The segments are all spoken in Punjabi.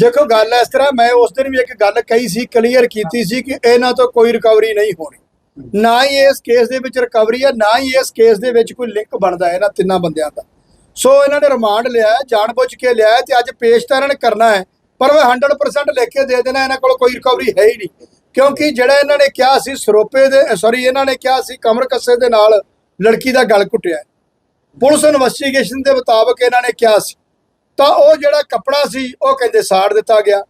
ਦੇਖੋ ਗੱਲ ਇਸ ਤਰ੍ਹਾਂ ਮੈਂ ਉਸ ਦਿਨ ਵੀ ਇੱਕ ਗੱਲ ਕਹੀ ਸੀ ਕਲੀਅਰ ਕੀਤੀ ਸੀ ਕਿ ਇਹਨਾਂ ਤੋਂ ਕੋਈ ਰਿਕਵਰੀ ਨਹੀਂ ਹੋਣੀ। ਨਾ ਹੀ ਇਸ ਕੇਸ ਦੇ ਵਿੱਚ ਰਿਕਵਰੀ ਹੈ ਨਾ ਹੀ ਇਸ ਕੇਸ ਦੇ ਵਿੱਚ ਕੋਈ ਲਿੰਕ ਬਣਦਾ ਇਹਨਾਂ ਤਿੰਨਾਂ ਬੰਦਿਆਂ ਦਾ। ਸੋ ਇਹਨਾਂ ਨੇ ਰਿਮਾਂਡ ਲਿਆ ਹੈ, ਜਾਣਬੁੱਝ ਕੇ ਲਿਆ ਹੈ ਤੇ ਅੱਜ ਪੇਸ਼ ਤਾਂ ਇਹਨਾਂ ਨੇ ਕਰਨਾ ਹੈ ਪਰ ਉਹ 100% ਲਿਖ ਕੇ ਦੇ ਦੇਣਾ ਇਹਨਾਂ ਕੋਲ ਕੋਈ ਰਿਕਵਰੀ ਹੈ ਹੀ ਨਹੀਂ। ਕਿਉਂਕਿ ਜਿਹੜਾ ਇਹਨਾਂ ਨੇ ਕਿਹਾ ਸੀ ਸਰੋਪੇ ਦੇ ਸੌਰੀ ਇਹਨਾਂ ਨੇ ਕਿਹਾ ਸੀ ਕਮਰ ਕੱਸੇ ਦੇ ਨਾਲ ਲੜਕੀ ਦਾ ਗਲ ਘੁੱਟਿਆ ਪੁਲਿਸ ਇਨਵੈਸਟੀਗੇਸ਼ਨ ਦੇ ਮੁਤਾਬਕ ਇਹਨਾਂ ਨੇ ਕਿਹਾ ਸੀ। ਤਾਂ ਉਹ ਜਿਹੜਾ ਕੱਪੜਾ ਸੀ, ਉਹ ਕਹਿੰਦੇ ਸਾੜ ਦਿੱਤਾ ਗਿਆ।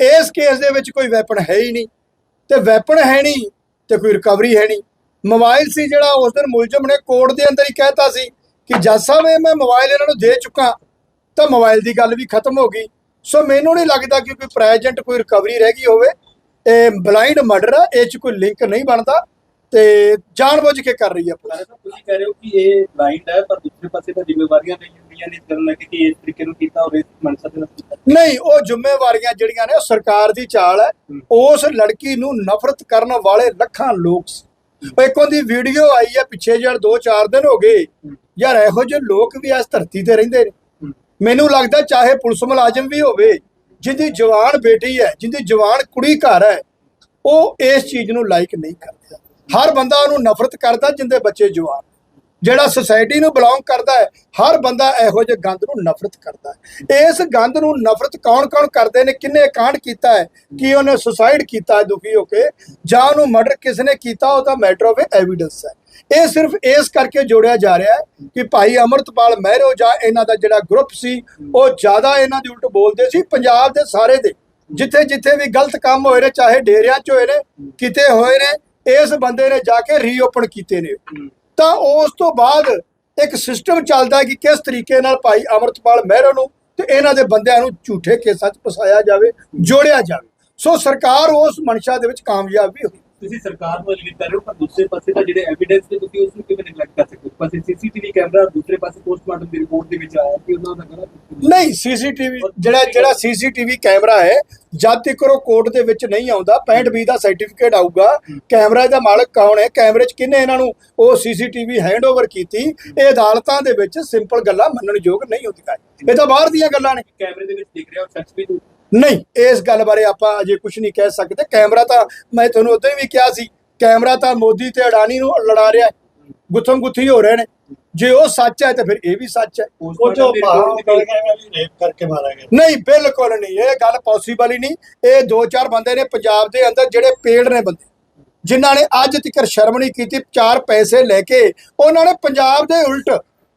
ਇਸ ਕੇਸ ਦੇ ਵਿੱਚ ਕੋਈ ਵੈਪਨ ਹੈ ਹੀ ਨਹੀਂ। ਤੇ ਵੈਪਨ ਹੈ ਨਹੀਂ ਤੇ ਕੋਈ ਰਿਕਵਰੀ ਹੈ ਨਹੀਂ। ਮੋਬਾਈਲ ਸੀ ਜਿਹੜਾ, ਉਸ ਦਿਨ ਮੁਲਜ਼ਮ ਨੇ ਕੋਰਟ ਦੇ ਅੰਦਰ ਹੀ ਕਹਿਤਾ ਸੀ ਕਿ ਜੱਜ ਸਾਹਿਬ, ਇਹ ਮੈਂ ਮੋਬਾਈਲ ਇਹਨਾਂ ਨੂੰ ਦੇ ਚੁੱਕਾ, ਤਾਂ ਮੋਬਾਈਲ ਦੀ ਗੱਲ ਵੀ ਖਤਮ ਹੋ ਗਈ। ਸੋ ਮੈਨੂੰ ਨਹੀਂ ਲੱਗਦਾ ਕਿ ਕੋਈ ਪ੍ਰੈਜੈਂਟ ਕੋਈ ਰਿਕਵਰੀ ਰਹਿ ਗਈ ਹੋਵੇ। ਇਹ ਬਲਾਈਂਡ ਮਰਡਰ ਆ, ਇਹ ਚ ਕੋਈ ਲਿੰਕ ਨਹੀਂ ਬਣਦਾ ਤੇ ਜਾਣਬੁੱਝ ਕੇ ਕਰ ਰਹੀ ਹੈ ਪੁਲਿਸ। ਤੁਸੀਂ ਕਹਿ ਰਹੇ ਹੋ ਕਿ ਇਹ ਬਲਾਈਂਡ ਹੈ ਪਰ ਦੂਸਰੇ ਪਾਸੇ ਤਾਂ ਜ਼ਿੰਮੇਵਾਰੀਆਂ ਨਹੀਂ ਹੁੰਦੀਆਂ ਨੇ ਇਸ ਕਰਨ ਲੱਗੇ ਕਿ ਇਸ ਤਰੀਕੇ ਨੂੰ ਕੀਤਾ ਔਰ ਇਸ ਮਨਸਾ ਦੇ ਨਾਲ ਕੀਤਾ? ਨਹੀਂ ਉਹ ਜ਼ਿੰਮੇਵਾਰੀਆਂ ਜਿਹੜੀਆਂ ਨੇ ਉਹ ਸਰਕਾਰ ਦੀ ਚਾਲ ਹੈ। ਉਸ ਲੜਕੀ ਨੂੰ ਨਫ਼ਰਤ ਕਰਨ ਵਾਲੇ ਲੱਖਾਂ ਲੋਕ ਇੱਕ ਉਹਦੀ ਵੀਡੀਓ ਆਈ ਹੈ ਪਿੱਛੇ ਜਿਹੜਾ 2-4 ਦਿਨ ਹੋ ਗਏ। ਯਾਰ ਇਹੋ ਜਿਹੇ ਲੋਕ ਵੀ ਇਸ ਧਰਤੀ ਤੇ ਰਹਿੰਦੇ ਨੇ। ਮੈਨੂੰ ਲੱਗਦਾ ਚਾਹੇ ਪੁਲਿਸ ਮੁਲਾਜ਼ਮ ਵੀ ਹੋਵੇ ਜਿਹਦੀ ਜਵਾਨ ਬੇਟੀ ਹੈ ਜਿਹਦੀ ਜਵਾਨ ਕੁੜੀ ਘਰ ਹੈ ਉਹ ਇਸ ਚੀਜ਼ ਨੂੰ ਲਾਈਕ ਨਹੀਂ ਕਰਦਾ। ਹਰ ਬੰਦਾ ਉਹਨੂੰ ਨਫ਼ਰਤ ਕਰਦਾ ਜਿੰਦੇ ਬੱਚੇ ਜਵਾਨ। ਜਿਹੜਾ ਸੁਸਾਇਟੀ ਨੂੰ ਬਿਲੋਂਗ ਕਰਦਾ ਹੈ, ਹਰ ਬੰਦਾ ਇਹੋ ਜਿਹੇ ਗੰਦ ਨੂੰ ਨਫ਼ਰਤ ਕਰਦਾ ਹੈ। ਇਸ ਗੰਦ ਨੂੰ ਨਫ਼ਰਤ ਕੌਣ-ਕੌਣ ਕਰਦੇ ਨੇ, ਕਿੰਨੇ ਕਾਂਡ ਕੀਤਾ ਹੈ, ਕਿ ਉਹਨੇ ਸੁਸਾਈਡ ਕੀਤਾ ਹੈ, ਦੁਖੀ ਹੋ ਕੇ, ਜਾਂ ਉਹਨੂੰ ਮਰਡਰ ਕਿਸ ਨੇ ਕੀਤਾ, ਉਹ ਤਾਂ ਮੈਟਰ ਆਫ ਐਵੀਡੈਂਸ ਹੈ। ਇਹ ਸਿਰਫ ਇਸ ਕਰਕੇ ਜੋੜਿਆ ਜਾ ਰਿਹਾ ਹੈ ਕਿ ਭਾਈ ਅਮਰਤਪਾਲ ਮਹਿਰੋ ਜਾਂ ਇਹਨਾਂ ਦਾ ਜਿਹੜਾ ਗਰੁੱਪ ਸੀ, ਉਹ ਜ਼ਿਆਦਾ ਇਹਨਾਂ ਦੇ ਉਲਟ ਬੋਲਦੇ ਸੀ, ਪੰਜਾਬ ਦੇ ਸਾਰੇ ਦੇ, ਜਿੱਥੇ ਜਿੱਥੇ ਵੀ ਗਲਤ ਕੰਮ ਹੋਏ ਨੇ, ਚਾਹੇ ਡੇਰਿਆਂ 'ਚ ਹੋਏ ਨੇ, ਕਿਤੇ ਹੋਏ ਨੇ, ਇਸ ਬੰਦੇ ਨੇ ਜਾ ਕੇ ਰੀਓਪਨ ਕੀਤੇ ਨੇ। ਤਾਂ ਉਸ ਤੋਂ ਬਾਅਦ ਇੱਕ ਸਿਸਟਮ ਚੱਲਦਾ ਕਿ ਕਿਸ ਤਰੀਕੇ ਨਾਲ ਭਾਈ ਅਮਰਤਪਾਲ ਮਹਿਰੋ ਨੂੰ ਤੇ ਇਹਨਾਂ ਦੇ ਬੰਦਿਆਂ ਨੂੰ ਝੂਠੇ ਕੇਸਾਂ 'ਚ ਫਸਾਇਆ ਜਾਵੇ, ਜੋੜਿਆ ਜਾਵੇ। ਸੋ ਸਰਕਾਰ ਉਸ ਮਨਸ਼ਾ ਦੇ ਵਿੱਚ ਕਾਮਯਾਬ ਵੀ ਹੋਈ। ਤੁਸੀਂ ਸਰਕਾਰ ਨੂੰ ਅਲੀਗੇਟ ਕਰ ਰਹੇ ਹੋ ਪਰ ਦੂਸਰੇ ਪਾਸੇ ਤਾਂ ਜਿਹੜੇ ਐਵੀਡੈਂਸ ਨੇ ਤੁਸੀਂ ਉਸ ਨੂੰ ਕਿਵੇਂ ਨਿਗਲੈਕਟ ਕਰ ਸਕਦੇ ਹੋ? ਪਾਸੇ ਸੀਸੀਟੀਵੀ ਕੈਮਰਾ ਦੂਸਰੇ ਪਾਸੇ ਪੋਸਟਮਾਰਟਮ ਦੀ ਰਿਪੋਰਟ ਦੇ ਵਿੱਚ ਆਇਆ ਕਿ ਉਹਨਾਂ ਦਾ ਗਲਾ ਨਹੀਂ ਸੀਸੀਟੀਵੀ ਜਿਹੜਾ ਜਿਹੜਾ ਸੀਸੀਟੀਵੀ ਕੈਮਰਾ ਹੈ ਜਦ ਤੱਕ ਉਹ ਕੋਰਟ ਦੇ ਵਿੱਚ ਨਹੀਂ ਆਉਂਦਾ 65 ਬੀ ਦਾ ਸਰਟੀਫਿਕੇਟ ਆਊਗਾ ਕੈਮਰਾ ਦਾ ਮਾਲਕ ਕੌਣ ਹੈ ਕੈਮਰੇ 'ਚ ਕਿੰਨੇ ਇਹਨਾਂ ਨੂੰ ਉਹ ਸੀਸੀਟੀਵੀ ਹੈਂਡਓਵਰ ਕੀਤੀ? ਇਹ ਅਦਾਲਤਾਂ ਦੇ ਵਿੱਚ ਸਿੰਪਲ ਗੱਲਾਂ ਮੰਨਣਯੋਗ ਨਹੀਂ ਹੁੰਦੀਆਂ। ਇਹ ਤਾਂ ਬਾਹਰ ਦੀਆਂ ਗੱਲਾਂ ਨੇ। ਕੈਮਰੇ ਦੇ ਵਿੱਚ ਦਿਖ ਰਿਹਾ ਉਹ ਸੱਚ ਵੀ ਨਹੀਂ। ਇਸ ਗੱਲ ਬਾਰੇ ਆਪਾਂ ਅਜੇ ਕੁਝ ਨਹੀਂ ਕਹਿ ਸਕਦੇ। ਕੈਮਰਾ ਤਾਂ ਮੈਂ ਤੁਹਾਨੂੰ ਉਦੋਂ ਵੀ ਕਿਹਾ ਸੀ ਕੈਮਰਾ ਤਾਂ ਮੋਦੀ ਤੇ ਅਡਾਨੀ ਨੂੰ ਲੜਾ ਰਿਹਾ ਗੁੱਥਮ ਗੁੱਥੀ ਹੋ ਰਹੇ ਨੇ। ਜੇ ਉਹ ਸੱਚ ਹੈ ਤਾਂ ਫਿਰ ਇਹ ਵੀ ਸੱਚ ਹੈ। ਉਹ ਜੋ ਰੇਪ ਕਰਕੇ ਮਾਰਿਆ ਗਿਆ ਨਹੀਂ ਬਿਲਕੁਲ ਨਹੀਂ। ਇਹ ਗੱਲ ਪੋਸੀਬਲ ਹੀ ਨਹੀਂ। ਇਹ ਦੋ ਚਾਰ ਬੰਦੇ ਨੇ ਪੰਜਾਬ ਦੇ ਅੰਦਰ ਜਿਹੜੇ ਪੇੜ ਨੇ ਬੰਦੇ ਜਿਨ੍ਹਾਂ ਨੇ ਅੱਜ ਤੱਕ ਸ਼ਰਮ ਨਹੀਂ ਕੀਤੀ ਚਾਰ ਪੈਸੇ ਲੈ ਕੇ ਉਹਨਾਂ ਨੇ ਪੰਜਾਬ ਦੇ ਉਲਟ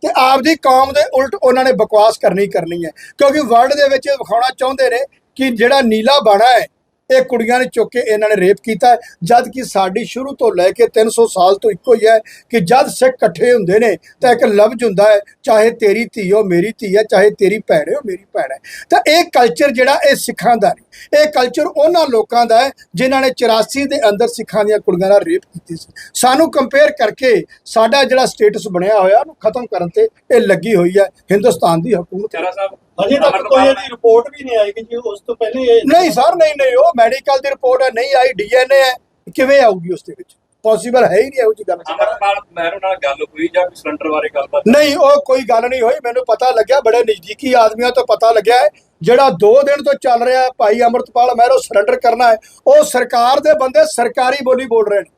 ਤੇ ਆਪਦੀ ਕੌਮ ਦੇ ਉਲਟ ਉਹਨਾਂ ਨੇ ਬਕਵਾਸ ਕਰਨੀ ਕਰਨੀ ਹੈ। ਕਿਉਂਕਿ ਵਰਲਡ ਦੇ ਵਿੱਚ ਵਿਖਾਉਣਾ ਚਾਹੁੰਦੇ ਨੇ ਕਿ ਜਿਹੜਾ ਨੀਲਾ ਬਾਣਾ ਹੈ ਇਹ ਕੁੜੀਆਂ ਨੇ ਚੁੱਕ ਕੇ ਇਹਨਾਂ ਨੇ ਰੇਪ ਕੀਤਾ ਹੈ, ਜਦ ਕਿ ਸਾਡੀ ਸ਼ੁਰੂ ਤੋਂ ਲੈ ਕੇ 300 ਸਾਲ ਤੋਂ ਇੱਕੋ ਹੀ ਹੈ ਕਿ ਜਦ ਸਿੱਖ ਇਕੱਠੇ ਹੁੰਦੇ ਨੇ ਤਾਂ ਇੱਕ ਲਫ਼ਜ਼ ਹੁੰਦਾ ਹੈ ਚਾਹੇ ਤੇਰੀ ਧੀ ਹੋ ਮੇਰੀ ਧੀ ਹੈ ਚਾਹੇ ਤੇਰੀ ਭੈਣ ਹੋ ਮੇਰੀ ਭੈਣ ਹੈ। ਤਾਂ ਇਹ ਕਲਚਰ ਜਿਹੜਾ ਇਹ ਸਿੱਖਾਂ ਦਾ ਨਹੀਂ। ਇਹ ਕਲਚਰ ਉਹਨਾਂ ਲੋਕਾਂ ਦਾ ਹੈ ਜਿਨ੍ਹਾਂ ਨੇ 84 ਦੇ ਅੰਦਰ ਸਿੱਖਾਂ ਦੀਆਂ ਕੁੜੀਆਂ ਨਾਲ ਰੇਪ ਕੀਤੀ ਸੀ। ਸਾਨੂੰ ਕੰਪੇਅਰ ਕਰਕੇ ਸਾਡਾ ਜਿਹੜਾ ਸਟੇਟਸ ਬਣਿਆ ਹੋਇਆ ਉਹਨੂੰ ਖਤਮ ਕਰਨ ਤੇ ਇਹ ਲੱਗੀ ਹੋਈ ਹੈ ਹਿੰਦੁਸਤਾਨ ਦੀ ਹਕੂਮਤ। ਸਾਹਿਬ ਅਜੇ ਤੱਕ ਕੋਈ ਇਹਦੀ ਰਿਪੋਰਟ ਵੀ ਨਹੀਂ ਆਈ ਕਿ ਜੀ ਉਸ ਤੋਂ ਪਹਿਲੇ ਨਹੀਂ ਸਰ ਨਹੀਂ ਨਹੀਂ ਉਹ ਮੈਡੀਕਲ ਦੀ ਰਿਪੋਰਟ ਹੈ ਨਹੀਂ ਆਈ ਡੀਐਨਏ ਹੈ। ਕਿਵੇਂ ਆਊਗੀ ਉਸ ਦੇ ਵਿੱਚ? ਪੋਸੀਬਲ ਹੈ ਹੀ ਨਹੀਂ ਇਹੋ ਜਿਹੀ ਗੱਲ। ਅਮਰਪਾਲ ਮਹਿਰੋ ਨਾਲ ਗੱਲ ਹੋਈ ਜਾਂ ਸਿਲੰਡਰ ਬਾਰੇ ਗੱਲਬਾਤ ਨਹੀਂ ਉਹ ਕੋਈ ਗੱਲ ਨਹੀਂ ਹੋਈ। ਮੈਨੂੰ ਪਤਾ ਲੱਗਿਆ ਬੜੇ ਨਜ਼ਦੀਕੀ ਆਦਮੀਆਂ ਤੋਂ ਪਤਾ ਲੱਗਿਆ ਹੈ ਜਿਹੜਾ 2 ਦਿਨ ਤੋਂ ਚੱਲ ਰਿਹਾ ਹੈ, ਭਾਈ ਅਮਰਤਪਾਲ ਮਹਿਰੋ ਸਰੈਂਡਰ ਕਰਨਾ ਹੈ ਉਹ ਸਰਕਾਰ ਦੇ ਬੰਦੇ ਸਰਕਾਰੀ ਬੋਲੀ ਬੋਲ ਰਹੇ ਨੇ।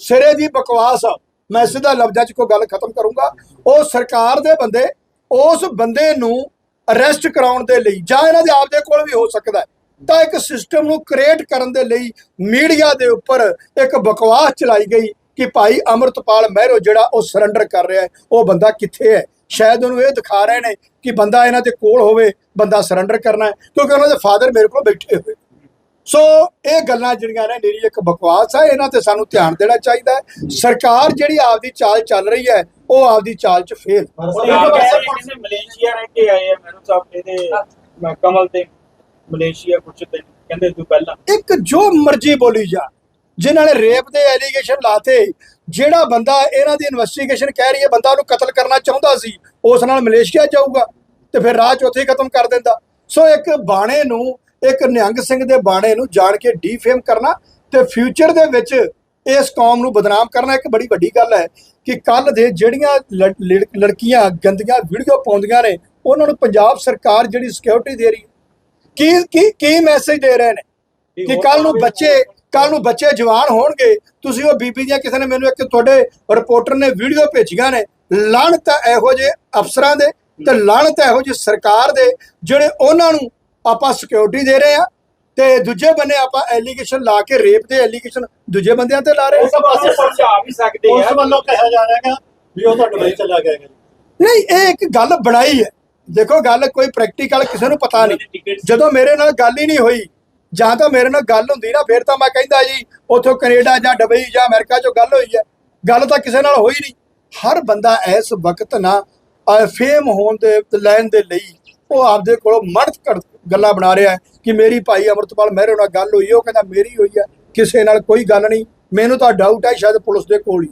ਸਿਰੇ ਦੀ ਬਕਵਾਸ ਆ। ਮੈਂ ਸਿੱਧਾ ਲਫ਼ਜ਼ਾਂ 'ਚ ਕੋਈ ਗੱਲ ਖਤਮ ਕਰੂੰਗਾ। ਉਹ ਸਰਕਾਰ ਦੇ ਬੰਦੇ ਉਸ ਬੰਦੇ ਨੂੰ ਅਰੈਸਟ ਕਰਾਉਣ ਦੇ ਲਈ ਜਾਂ ਇਹਨਾਂ ਦੇ ਆਪਦੇ ਕੋਲ ਵੀ ਹੋ ਸਕਦਾ ਤਾਂ ਇੱਕ ਸਿਸਟਮ ਨੂੰ ਕ੍ਰੀਏਟ ਕਰਨ ਦੇ ਲਈ ਮੀਡੀਆ ਦੇ ਉੱਪਰ ਇੱਕ ਬਕਵਾਸ ਚਲਾਈ ਗਈ ਕਿ ਭਾਈ ਅਮਰਤਪਾਲ ਮਹਿਰੋ ਜਿਹੜਾ ਉਹ ਸਰੈਂਡਰ ਕਰ ਰਿਹਾ ਹੈ, ਉਹ ਬੰਦਾ ਕਿੱਥੇ ਹੈ? ਸ਼ਾਇਦ ਉਹਨੂੰ ਇਹ ਦਿਖਾ ਰਹੇ ਨੇ ਕਿ ਬੰਦਾ ਇਹਨਾਂ ਦੇ ਕੋਲ ਹੋਵੇ, ਬੰਦਾ ਸਰੈਂਡਰ ਕਰਨਾ ਹੈ, ਕਿਉਂਕਿ ਉਹਨਾਂ ਦੇ ਫਾਦਰ ਮੇਰੇ ਕੋਲ ਬੈਠੇ ਹੋਏ ਸੋ ਇਹ ਗੱਲਾਂ ਜਿਹੜੀਆਂ ਨੇ ਮੇਰੀ ਇੱਕ ਬਕਵਾਸ ਹੈ, ਇਹਨਾਂ ਤੇ ਸਾਨੂੰ ਧਿਆਨ ਦੇਣਾ ਚਾਹੀਦਾ ਹੈ। ਸਰਕਾਰ ਜਿਹੜੀ ਆਪਦੀ ਚਾਲ ਚੱਲ ਰਹੀ ਹੈ ਉਹ ਆਪਦੀ ਚਾਲ 'ਚ ਫੇਲ ਮਲੇਸ਼ੀਆ ਰਹਿ ਕੇ ਆਏ ਆ ਮੈਨੂੰ ਸਾਹਿਬ ਇਹਦੇ ਮੈਂ ਕਮਲ ਤੇ ਮਲੇਸ਼ੀਆ ਕੁਛ ਤੇ ਕਹਿੰਦੇ ਤੂੰ ਪਹਿਲਾਂ। ਇੱਕ ਜੋ ਮਰਜ਼ੀ ਬੋਲੀ ਜਾ ਜਿਨ੍ਹਾਂ ਨੇ ਰੇਪ ਦੇ ਐਲੀਗੇਸ਼ਨ ਲਾਤੇ ਜਿਹੜਾ ਬੰਦਾ ਇਹਨਾਂ ਦੀ ਇਨਵੈਸਟੀਗੇਸ਼ਨ ਕਹਿ ਰਹੀ ਹੈ ਬੰਦਾ ਉਹਨੂੰ ਕਤਲ ਕਰਨਾ ਚਾਹੁੰਦਾ ਸੀ ਉਸ ਨਾਲ ਮਲੇਸ਼ੀਆ ਜਾਊਗਾ ਤੇ ਫਿਰ ਰਾਹ ਚ ਉੱਥੇ ਖਤਮ ਕਰ ਦਿੰਦਾ। ਸੋ ਇੱਕ ਬਾਣੇ ਨੂੰ ਇੱਕ ਨਿਹੰਗ ਸਿੰਘ ਦੇ ਬਾਣੇ ਨੂੰ ਜਾਣ ਕੇ ਡੀਫੇਮ ਕਰਨਾ ਤੇ ਫਿਊਚਰ ਦੇ ਵਿੱਚ ਇਸ ਕੌਮ ਨੂੰ ਬਦਨਾਮ ਕਰਨਾ ਇੱਕ ਬੜੀ ਵੱਡੀ ਗੱਲ ਹੈ ਕਿ ਕੱਲ ਦੇ ਜਿਹੜੀਆਂ ਲੜ- ਲੜ- ਲੜਕੀਆਂ ਗੰਦੀਆਂ ਵੀਡੀਓ ਪਾਉਂਦੀਆਂ ਨੇ ਉਹਨਾਂ ਨੂੰ ਪੰਜਾਬ ਸਰਕਾਰ ਜਿਹੜੀ ਸਿਕਿਉਰਿਟੀ ਦੇ ਰਹੀ ਕੀ ਕੀ ਕੀ ਮੈਸੇਜ ਦੇ ਰਹੇ ਨੇ? ਕਿ ਕੱਲ ਨੂੰ ਬੱਚੇ ਕੱਲ ਨੂੰ ਬੱਚੇ ਜਵਾਨ ਹੋਣਗੇ ਤੁਸੀਂ ਉਹ ਬੀਬੀ ਦੀਆਂ ਕਿਸੇ ਨੇ ਮੈਨੂੰ ਇੱਕ ਤੁਹਾਡੇ ਰਿਪੋਰਟਰ ਨੇ ਵੀਡੀਓ ਭੇਜੀਆਂ ਨੇ ਲਾਹਣਤ ਹੈ ਇਹੋ ਜਿਹੇ ਅਫਸਰਾਂ ਦੇ ਤੇ ਲਾਹਣਤ ਹੈ ਇਹੋ ਜਿਹੀ ਸਰਕਾਰ ਦੇ ਜਿਹੜੇ ਉਹਨਾਂ ਨੂੰ ਆਪਾਂ ਸਿਕਿਉਰਿਟੀ ਦੇ ਰਹੇ ਆ ਤੇ ਦੂਜੇ ਬੰਨੇ ਆਪਾਂ ਐਲੀਗੇਸ਼ਨ ਲਾ ਕੇ ਰੇਪ ਦੇ ਐਲੀਗੇਸ਼ਨ ਦੂਜੇ ਬੰਦਿਆਂ ਤੇ ਲਾ ਰਹੇ ਉਸ ਪਾਸੇ ਸਮਝਾ ਵੀ ਸਕਦੇ ਉਸ ਆ ਵੱਲੋਂ ਕਿਹਾ ਜਾ ਰਿਹਾ ਹੈਗਾ ਵੀ ਉਹ ਤੁਹਾਡੇ ਲਈ ਚਲਾ ਗਿਆ ਹੈਗਾ ਨਹੀਂ ਇਹ ਇੱਕ ਗੱਲ ਬਣਾਈ ਹੈ। ਦੇਖੋ ਗੱਲ ਕੋਈ ਪ੍ਰੈਕਟੀਕਲ ਕਿਸੇ ਨੂੰ ਪਤਾ ਨਹੀਂ। ਜਦੋਂ ਮੇਰੇ ਨਾਲ ਗੱਲ ਹੀ ਨਹੀਂ ਹੋਈ ਜਾਂ ਤਾਂ ਮੇਰੇ ਨਾਲ ਗੱਲ ਹੁੰਦੀ ਨਾ ਫਿਰ ਤਾਂ ਮੈਂ ਕਹਿੰਦਾ ਜੀ ਉਥੋਂ ਕੈਨੇਡਾ ਜਾਂ ਦੁਬਈ ਜਾਂ ਅਮਰੀਕਾ ਚੋਂ ਗੱਲ ਹੋਈ ਹੈ। ਗੱਲ ਤਾਂ ਕਿਸੇ ਨਾਲ ਹੋਈ ਨਹੀਂ। ਹਰ ਬੰਦਾ ਇਸ ਵਕਤ ਨਾ ਫੇਮ ਹੋਣ ਦੇ ਲੈਣ ਦੇ ਲਈ ਉਹ ਆਪਦੇ ਕੋਲੋਂ ਮੜਤ ਗੱਲਾਂ ਬਣਾ ਰਿਹਾ ਕਿ ਮੇਰੀ ਭਾਈ ਅਮਰਤਪਾਲ ਮਹਿਰੋ ਨਾਲ ਗੱਲ ਹੋਈ। ਉਹ ਕਹਿੰਦਾ ਮੇਰੀ ਹੋਈ ਹੈ ਕਿਸੇ ਨਾਲ ਕੋਈ ਗੱਲ ਨਹੀਂ ਮੈਨੂੰ ਤਾਂ ਡਾਊਟ ਹੈ ਸ਼ਾਇਦ ਪੁਲਿਸ ਦੇ ਕੋਲ ਹੀ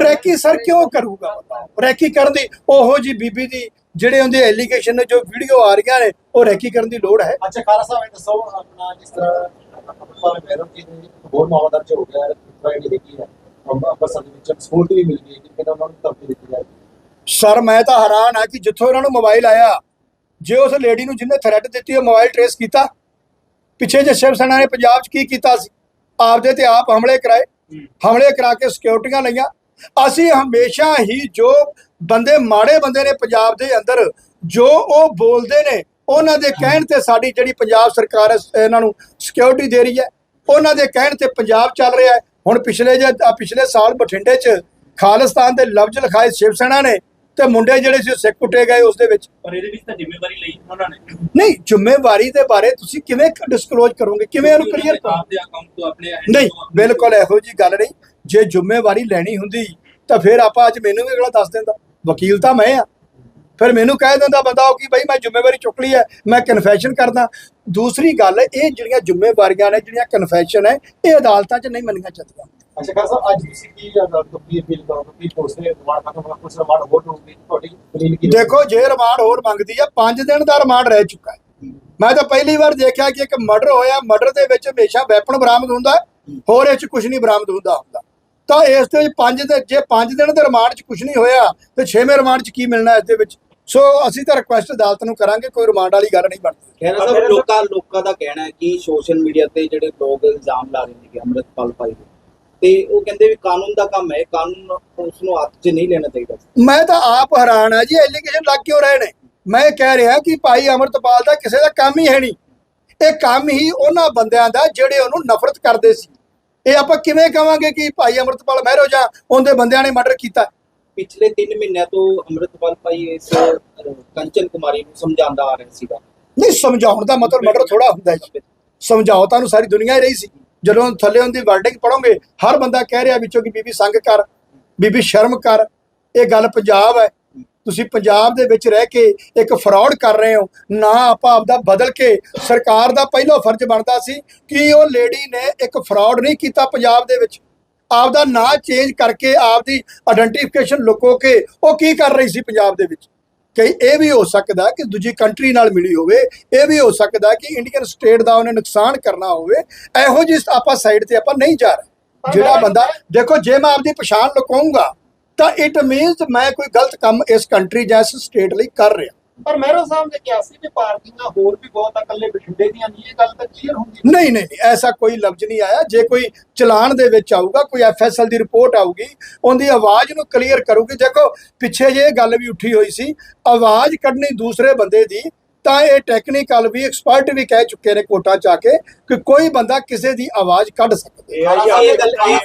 ਰੈਕੀ ਸਰ ਕਿਉਂ ਕਰੂਗਾ ਰੈਕੀ ਕਰਨ ਦੀ ਉਹੋ ਜੀ ਬੀਬੀ ਦੀ ਜਿਹੜੇ ਉਹਦੇ ਐਲੀਗੇਸ਼ਨ ਨੇ ਜੋ ਵੀਡੀਓ ਆ ਰਹੀਆਂ ਨੇ ਉਹ ਰੈਕੀ ਕਰਨ ਦੀ ਲੋੜ ਹੈ। ਅੱਛਾ ਖਾਰਾ ਸਾਹਿਬ ਇਹ ਦੱਸੋ ਆਪਣਾ ਜਿਸ ਤਰ੍ਹਾਂ ਜੀ ਹੋਰ ਮਾਮਲਾ ਦਰਜ ਹੋ ਗਿਆ ਹੈ ਅੰਮ੍ਰਿਤਸਰ ਦੇ ਵਿੱਚ ਸਪੋਰਟ ਵੀ ਮਿਲ ਗਈ ਕਿ ਕਿਹਦਾ ਉਹਨਾਂ ਨੂੰ ਧਮਕੀ ਦਿੱਤੀ ਜਾਏ ਸਰ ਮੈਂ ਤਾਂ ਹੈਰਾਨ ਆ ਕਿ ਜਿੱਥੋਂ ਇਹਨਾਂ ਨੂੰ ਮੋਬਾਈਲ ਆਇਆ ਜੇ ਉਸ ਲੇਡੀ ਨੂੰ ਜਿਹਨੇ ਥ੍ਰੈਟ ਦਿੱਤੀ ਉਹ ਮੋਬਾਈਲ ਟ੍ਰੇਸ ਕੀਤਾ। ਪਿੱਛੇ ਜੇ ਸ਼ਿਵ ਸੈਨਾ ਨੇ ਪੰਜਾਬ 'ਚ ਕੀ ਕੀਤਾ ਸੀ? ਆਪਦੇ ਤੇ ਆਪ ਹਮਲੇ ਕਰਾਏ। ਹਮਲੇ ਕਰਾ ਕੇ ਸਿਕਿਉਰਟੀਆਂ ਲਈਆਂ। ਅਸੀਂ ਹਮੇਸ਼ਾ ਹੀ ਜੋ ਬੰਦੇ ਮਾੜੇ ਬੰਦੇ ਨੇ ਪੰਜਾਬ ਦੇ ਅੰਦਰ ਜੋ ਉਹ ਬੋਲਦੇ ਨੇ ਉਹਨਾਂ ਦੇ ਕਹਿਣ ਤੇ ਸਾਡੀ ਜਿਹੜੀ ਪੰਜਾਬ ਸਰਕਾਰ ਹੈ, ਇਹਨਾਂ ਨੂੰ ਸਿਕਿਉਰਿਟੀ ਦੇ ਰਹੀ ਹੈ। ਉਹਨਾਂ ਦੇ ਕਹਿਣ ਤੇ ਪੰਜਾਬ ਚੱਲ ਰਿਹਾ ਹੈ। ਹੁਣ ਪਿਛਲੇ ਜੇ ਪਿਛਲੇ ਸਾਲ ਬਠਿੰਡੇ 'ਚ ਖਾਲਿਸਤਾਨ ਦੇ ਲਫ਼ਜ਼ ਲਿਖਾਏ ਸ਼ਿਵ ਸੈਨਾ ਨੇ। ਤੇ ਮੁੰਡੇ ਜਿਹੜੇ ਸੀ ਉਹ ਸਿੱਖ ਕੁੱਟੇ ਗਏ ਉਸ ਦੇ ਵਿੱਚ। ਪਰ ਇਹਦੇ ਵਿੱਚ ਤਾਂ ਜ਼ਿੰਮੇਵਾਰੀ ਲਈ ਉਹਨਾਂ ਨੇ। ਨਹੀਂ ਜ਼ਿੰਮੇਵਾਰੀ ਦੇ ਬਾਰੇ ਤੁਸੀਂ ਕਿਵੇਂ ਡਿਸਕਲੋਜ਼ ਕਰੋਗੇ? ਕਿਵੇਂ ਇਹਨੂੰ ਕਲੀਅਰ ਕਰੋਗੇ? ਅਕਾਊਂਟ ਤੋਂ ਆਪਣੇ ਨਹੀਂ ਬਿਲਕੁਲ ਇਹੋ ਜੀ ਗੱਲ ਨਹੀਂ। ਜੇ ਜ਼ਿੰਮੇਵਾਰੀ ਲੈਣੀ ਹੁੰਦੀ ਤਾਂ ਫਿਰ ਆਪਾਂ ਅੱਜ ਮੈਨੂੰ ਵੀ ਅਗਲਾ ਦੱਸ ਦਿੰਦਾ। ਵਕੀਲ ਤਾਂ ਮੈਂ ਆ। ਫਿਰ ਮੈਨੂੰ ਕਹਿ ਦਿੰਦਾ ਬੰਦਾ ਉਹ ਕਿ ਬਈ ਮੈਂ ਜ਼ਿੰਮੇਵਾਰੀ ਚੁੱਕ ਲਈ ਹੈ ਮੈਂ ਕਨਫੈਸ਼ਨ ਕਰਦਾ। ਦੂਸਰੀ ਗੱਲ ਇਹ ਜਿਹੜੀਆਂ ਜ਼ਿੰਮੇਵਾਰੀਆਂ ਨੇ ਜਿਹੜੀਆਂ ਕਨਫੈਸ਼ਨ ਹੈ ਇਹ ਅਦਾਲਤਾਂ 'ਚ ਨਹੀਂ ਮੰਨੀਆਂ ਜਾਂਦੀਆਂ। ਅੱਛਾ ਖਾਰਾ ਸਾਹਿਬ ਅੱਜ ਤੁਸੀਂ ਕੀ ਅਦਾਲਤ ਤੋਂ ਕੀ ਅਪੀਲ ਕਰੋਗੇ? ਕੀ ਪੁਲਿਸ ਨੇ ਰਿਮਾਂਡ ਖਤਮ ਹੋਣਾ ਪੁਲਿਸ ਰਿਮਾਂਡ ਹੋਰ ਹੋਊਗੀ ਤੁਹਾਡੀ ਦਲੀਲ ਕੀ ਦੇਖੋ ਜੇ ਰਿਮਾਂਡ ਹੋਰ ਮੰਗਦੀ ਆ 5 ਦਿਨ ਦਾ ਰਿਮਾਂਡ ਰਹਿ ਚੁੱਕਾ ਹੈ। ਮੈਂ ਤਾਂ ਪਹਿਲੀ ਵਾਰ ਦੇਖਿਆ ਕਿ ਇੱਕ ਮਰਡਰ ਹੋਇਆ ਮਰਡਰ ਦੇ ਵਿੱਚ ਹਮੇਸ਼ਾ ਵੈਪਨ ਬਰਾਮਦ ਹੁੰਦਾ ਹੈ, ਹੋਰ ਇਹ ਚ ਕੁਝ ਨਹੀਂ ਬਰਾਮਦ ਹੁੰਦਾ ਹੁੰਦਾ। ਤਾਂ ਇਸ ਦੇ ਵਿੱਚ 5 ਦੇ ਜੇ 5 ਦਿਨ ਦੇ ਰਿਮਾਂਡ ਚ ਕੁਝ ਨਹੀਂ ਹੋਇਆ ਤੇ 6ਵੇਂ ਰਿਮਾਂਡ ਚ ਕੀ ਮਿਲਣਾ ਇਸ ਦੇ ਵਿੱਚ? ਸੋ ਅਸੀਂ ਤਾਂ ਰਿਕੁਐਸਟ ਅਦਾਲਤ ਨੂੰ ਕਰਾਂਗੇ ਕੋਈ ਰਿਮਾਂਡ ਵਾਲੀ ਗੱਲ ਨਹੀਂ ਬਣਦੀ। ਲੋਕਾਂ ਲੋਕਾਂ ਦਾ ਕਹਿਣਾ ਹੈ ਕਿ ਸੋਸ਼ਲ ਮੀਡੀਆ ਤੇ ਜਿਹੜੇ ਲੋਕ ਇਲਜ਼ਾਮ ਲਾ ਰਹੇ ਨੇ ਕਿ ਅੰਮ੍ਰਿਤਪਾਲ ਭਾਈ ਦੇ ਤੇ ਉਹ ਕਹਿੰਦੇ ਵੀ ਕਾਨੂੰਨ ਦਾ ਕੰਮ ਹੈ ਕਾਨੂੰਨ ਉਸ ਨੂੰ ਹੱਥ 'ਚ ਨਹੀਂ ਲੈਣਾ ਚਾਹੀਦਾ। ਮੈਂ ਤਾਂ ਆਪ ਹੈਰਾਨ ਆ ਜੀ ਐਲੀਗੇਸ਼ਨ ਲੱਗ ਕਿਉਂ ਰਹੇ ਨੇ? ਮੈਂ ਕਹਿ ਰਿਹਾ ਕਿ ਭਾਈ ਅਮਰਤਪਾਲ ਦਾ ਕਿਸੇ ਦਾ ਕੰਮ ਹੀ ਹੈ ਨਹੀਂ। ਇਹ ਕੰਮ ਹੀ ਉਹਨਾਂ ਬੰਦਿਆਂ ਦਾ ਜਿਹੜੇ ਉਹਨੂੰ ਨਫ਼ਰਤ ਕਰਦੇ ਸੀ। ਇਹ ਆਪਾਂ ਕਿਵੇਂ ਕਵਾਂਗੇ ਕਿ ਭਾਈ ਅਮਰਤਪਾਲ ਮਹਿਰੋ ਜਾਂ ਉਹਦੇ ਬੰਦਿਆਂ ਨੇ ਮਰਡਰ ਕੀਤਾ। ਪਿਛਲੇ 3 ਮਹੀਨਿਆਂ ਤੋਂ ਅੰਮ੍ਰਿਤਪਾਲ ਭਾਈ ਇਸ ਕੰਚਨ ਕੁਮਾਰੀ ਨੂੰ ਸਮਝਾਉਂਦਾ ਆ ਰਿਹਾ ਸੀਗਾ। ਨਹੀਂ ਸਮਝਾਉਣ ਦਾ ਮਤਲਬ ਮਰਡਰ ਥੋੜਾ ਹੁੰਦਾ ਹੈ ਜੀ। ਸਮਝਾਓ ਤਾਂ ਨੂੰ ਸਾਰੀ ਦੁਨੀਆ ਹੀ ਰਹੀ ਸੀ। ਜਦੋਂ ਥੱਲੇ ਉਹਦੀ ਵਰਡਿੰਗ ਪੜੋਗੇ ਹਰ ਬੰਦਾ ਕਹਿ ਰਿਹਾ ਵਿੱਚੋਂ ਕਿ ਬੀਬੀ ਸੰਗ ਕਰ, ਬੀਬੀ ਸ਼ਰਮ ਕਰ, ਇਹ ਗੱਲ ਪੰਜਾਬ ਹੈ। ਤੁਸੀਂ ਪੰਜਾਬ ਦੇ ਵਿੱਚ ਰਹਿ ਕੇ ਇੱਕ ਫਰਾਡ ਕਰ ਰਹੇ ਹੋ, ਨਾ ਆਪਾਂ ਆਪਦਾ ਬਦਲ ਕੇ ਸਰਕਾਰ ਦਾ ਪਹਿਲਾ ਫਰਜ਼ ਬਣਦਾ ਸੀ ਕਿ ਉਹ ਲੇਡੀ ਨੇ ਇੱਕ ਫਰਾਡ ਨਹੀਂ ਕੀਤਾ ਪੰਜਾਬ ਦੇ ਵਿੱਚ। ਆਪਦਾ ਨਾਂ ਚੇਂਜ ਕਰਕੇ ਆਪਦੀ ਆਇਡੈਂਟੀਫਿਕੇਸ਼ਨ ਲੁਕੋ ਕੇ ਉਹ ਕੀ ਕਰ ਰਹੀ ਸੀ ਪੰਜਾਬ ਦੇ ਵਿੱਚ? ਕਈ ਇਹ ਵੀ ਹੋ ਸਕਦਾ ਕਿ ਦੂਜੀ ਕੰਟਰੀ ਨਾਲ ਮਿਲੀ ਹੋਵੇ ਇਹ ਵੀ ਹੋ ਸਕਦਾ ਕਿ ਇੰਡੀਅਨ ਸਟੇਟ ਦਾ ਉਹਨੇ ਨੁਕਸਾਨ ਕਰਨਾ ਹੋਵੇ ਇਹੋ ਜਿਹੀ ਆਪਾਂ ਸਾਈਡ ਤੇ ਆਪਾਂ ਨਹੀਂ ਜਾ ਰਹੇ। ਜਿਹੜਾ ਬੰਦਾ ਦੇਖੋ ਜੇ ਮੈਂ ਆਪਦੀ ਪਛਾਣ ਲੁਕਾਉਂਗਾ ਤਾਂ ਇਟ ਮੀਨਸ ਮੈਂ ਕੋਈ ਗਲਤ ਕੰਮ ਇਸ ਕੰਟਰੀ ਜਾਂ ਇਸ ਸਟੇਟ ਲਈ ਕਰ ਰਿਹਾ। ਪਰ ਮਹਿਰੋ ਸਾਹਿਬ ਨੇ ਕਿਹਾ ਸੀ ਕਿ ਪਾਰਟੀਆਂ ਹੋਰ ਵੀ ਬਹੁਤ ਆ ਇਕੱਲੇ ਬਠਿੰਡੇ ਦੀਆਂ ਨਹੀਂ ਇਹ ਗੱਲ ਤਾਂ ਕਲੀਅਰ ਹੁੰਦੀ ਨਹੀਂ ਨਹੀਂ ਨਹੀਂ ਐਸਾ ਕੋਈ ਲਫ਼ਜ਼ ਨਹੀਂ ਆਇਆ। ਜੇ ਕੋਈ ਚਲਾਨ ਦੇ ਵਿੱਚ ਆਊਗਾ ਕੋਈ ਐਫਐਸਐਲ ਦੀ ਰਿਪੋਰਟ ਆਊਗੀ ਉਹਦੀ ਆਵਾਜ਼ ਨੂੰ ਕਲੀਅਰ ਕਰੂਗੀ। ਦੇਖੋ ਪਿੱਛੇ ਜੇ ਇਹ ਗੱਲ ਵੀ ਉੱਠੀ ਹੋਈ ਸੀ ਆਵਾਜ਼ ਕੱਢਣੀ ਦੂਸਰੇ ਬੰਦੇ ਦੀ ਤਾਂ ਇਹ ਟੈਕਨੀਕਲ ਵੀ ਐਕਸਪਰਟ ਵੀ ਕਹਿ ਚੁੱਕੇ ਨੇ ਕੋਟਾ ਚ ਆ ਕੇ ਕਿ ਕੋਈ ਬੰਦਾ ਕਿਸੇ ਦੀ ਆਵਾਜ਼ ਕੱਢ ਸਕਦਾ। ਇਹ ਗੱਲ ਇਹ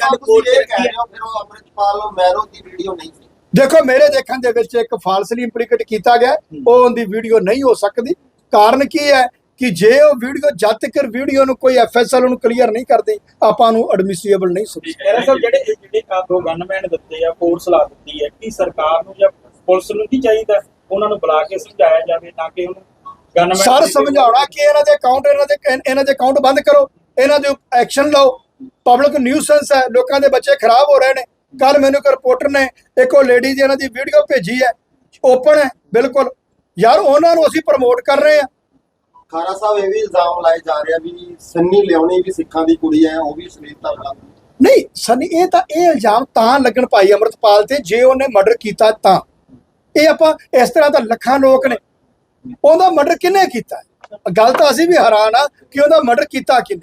ਗੱਲ ਕੋਰਟ ਕਹਿ ਰਹੇ ਹੋ ਫਿਰ ਉਹ ਅੰਮ੍ਰਿਤਪਾਲ ਮਹਿਰੋ ਦੀ ਵੀਡੀਓ ਨਹੀਂ ਦੇਖੋ ਮੇਰੇ ਦੇਖਣ ਦੇ ਵਿੱਚ ਇੱਕ ਫਾਲਸਲੀ ਇੰਪਲੀਕੇਟ ਕੀਤਾ ਗਿਆ ਉਹ ਉਹਦੀ ਵੀਡੀਓ ਨਹੀਂ ਹੋ ਸਕਦੀ। ਕਾਰਨ ਕੀ ਹੈ ਕਿ ਜੇ ਉਹ ਵੀਡੀਓ ਜਦ ਤੱਕ ਵੀਡੀਓ ਨੂੰ ਕੋਈ ਐਫਐਸਐਲ ਨੂੰ ਕਲੀਅਰ ਨਹੀਂ ਕਰਦੀ ਆਪਾਂ ਨੂੰ ਐਡਮਿਸਿਬਲ ਨਹੀਂ ਸਮਝ ਖੈਰਾ ਸਾਹਿਬ ਜਿਹੜੇ ਜਿਹੜੇ ਦੋ ਗਨਮੈਨ ਦਿੱਤੇ ਆ ਫੋਰਸ ਲਾ ਦਿੱਤੀ ਹੈ ਕਿ ਸਰਕਾਰ ਨੂੰ ਜਾਂ ਪੁਲਿਸ ਨੂੰ ਕੀ ਚਾਹੀਦਾ? ਉਹਨਾਂ ਨੂੰ ਬੁਲਾ ਕੇ ਸਮਝਾਇਆ ਜਾਵੇ ਤਾਂ ਕਿ ਉਹਨੂੰ ਗਨਮੈਨ ਸਰ ਸਮਝਾਉਣਾ ਕਿ ਇਹਨਾਂ ਦੇ ਅਕਾਊਂਟ ਇਹਨਾਂ ਦੇ ਇਹਨਾਂ ਦੇ ਅਕਾਊਂਟ ਬੰਦ ਕਰੋ। ਇਹਨਾਂ ਦੇ ਐਕਸ਼ਨ ਲਓ। ਪਬਲਿਕ ਨਿਊਸੈਂਸ ਹੈ। ਲੋਕਾਂ ਦੇ ਬੱਚੇ ਖਰਾਬ ਹੋ ਰਹੇ ਨੇ। ਕੱਲ ਮੈਨੂੰ ਇੱਕ ਰਿਪੋਰਟਰ ਨੇ ਇੱਕ ਉਹ ਲੇਡੀ ਦੀ ਇਹਨਾਂ ਦੀ ਵੀਡੀਓ ਭੇਜੀ ਹੈ ਓਪਨ ਹੈ ਬਿਲਕੁਲ। ਯਾਰ ਉਹਨਾਂ ਨੂੰ ਅਸੀਂ ਪ੍ਰਮੋਟ ਕਰ ਰਹੇ ਆ ਖਾਰਾ ਸਾਹਿਬ ਇਹ ਵੀ ਇਲਜ਼ਾਮ ਲਾਏ ਜਾ ਰਿਹਾ ਵੀ ਸੰਨੀ ਲਿਆਉਣੀ ਵੀ ਸਿੱਖਾਂ ਦੀ ਕੁੜੀ ਹੈ ਉਹ ਵੀ ਸੁਨੀਤਾ ਬਰਾਦਰ ਨਹੀਂ ਸਨੀ ਇਹ ਤਾਂ ਇਹ ਇਲਜ਼ਾਮ ਤਾਂ ਲੱਗਣ ਪਾਈ ਅਮਰਤਪਾਲ ਤੇ ਜੇ ਉਹਨੇ ਮਰਡਰ ਕੀਤਾ ਤਾਂ। ਇਹ ਆਪਾਂ ਇਸ ਤਰ੍ਹਾਂ ਤਾਂ ਲੱਖਾਂ ਲੋਕ ਨੇ। ਉਹਦਾ ਮਰਡਰ ਕਿਹਨੇ ਕੀਤਾ? ਗੱਲ ਤਾਂ ਅਸੀਂ ਵੀ ਹੈਰਾਨ ਆ ਕਿ ਉਹਦਾ ਮਰਡਰ ਕੀਤਾ ਕਿਹਨੇ?